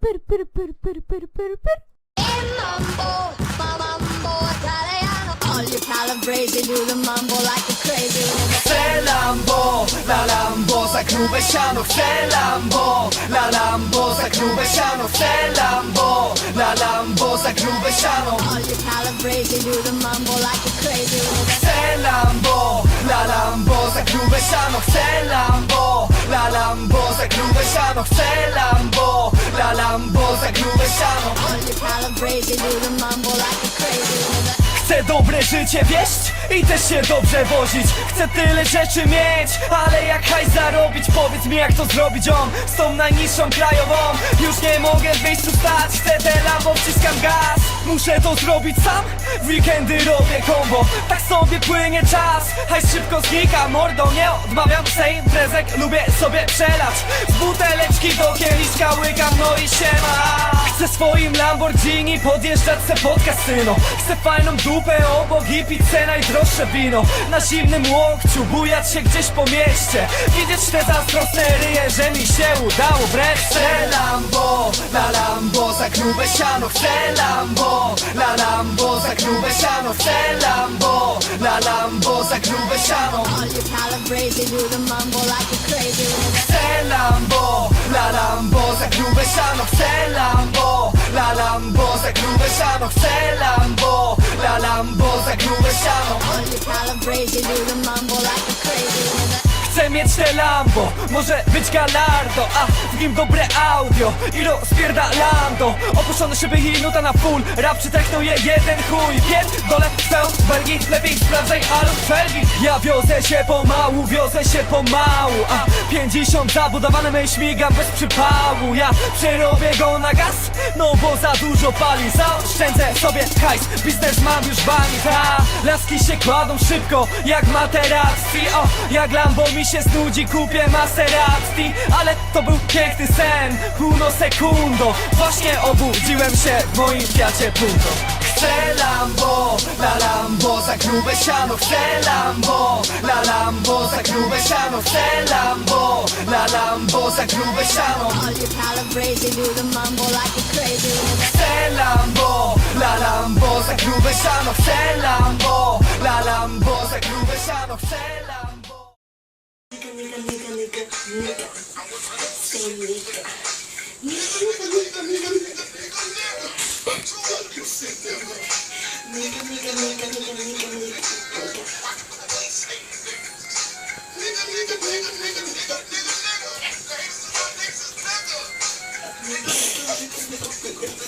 pır pır pır pır pır pır pır. Selambo, la lambo, sa clube siamo Selambo, la lambo, sa clube siamo Selambo, la lambo, sa clube siamo All you calabresi do the mambo like crazy Selambo, la lambo, sa clube siamo Selambo, la lambo, sa clube siamo Selambo Grube siano. Chcę dobre życie wieść i też się dobrze wozić. Chcę tyle rzeczy mieć, ale jak hajs zarobić? Powiedz mi jak to zrobić? On z tą najniższą krajową. Już nie mogę w miejscu stać, chcę te lambo, Muszę to zrobić sam, w weekendy robię combo. Tak sobie płynie czas, hajs szybko znika Mordą nie odmawiam. Se imprezek, lubię sobie przelać. Z buteleczki do kieliszka łykam, no i siema Chcę swoim Lamborghini podjeżdżać se pod kasyno Chcę fajną dupę obok i pizzę najdroższe wino. Na zimnym łokciu bujać się gdzieś po mieście. Widzieć te zazdrosne ryje, że mi się udało wreszcie. Chcę Lambo, la Lambo za siano. Chcę Lambo, la Lambo zaknube siano w te Lambo La Lambo zaknube siano Chcę Lambo, la Lambo zagrube siano Chcę Lambo, la Lambo zagrube siano Chcę Lambo, la Lambo zagrube siano All Mieć te Lambo, może być Galardo A w nim dobre audio. I rozpierdalando Opuszczone szyby i nuta na full. Rap czy techno je jeden chuj. Pierdolę w Belgii, lepiej sprawdzaj alu felgi. Ja wiozę się pomału, wiozę się pomału. A 50 zabudowane my śmigam bez przypału. Ja przerobię go na gaz, no bo za dużo pali. Zaoszczędzę sobie hajs, biznes mam już bani Ta, laski się kładą szybko jak materacji O, jak Lambo mi się znudzi, kupię Maserati. Ale to był piękny sen, uno sekundo Właśnie obudziłem się w moim Fiacie Punto. Chcę Lambo, la Lambo za grube siano. Chcę Lambo, la Lambo za grube siano. Chcę Lambo, la Lambo za grube siano grube sanok se lambo La lambo se grube sanok se lambo Nika, nika, nika, nika, nika Say nika Nika, nika, nika, nika, Nika, nika, nika, nika, nika, nika Nika, nika, nika, nika,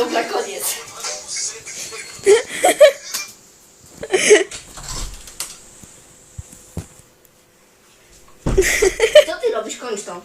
się. Dobra, koniec. Co ty robisz? Kończ to.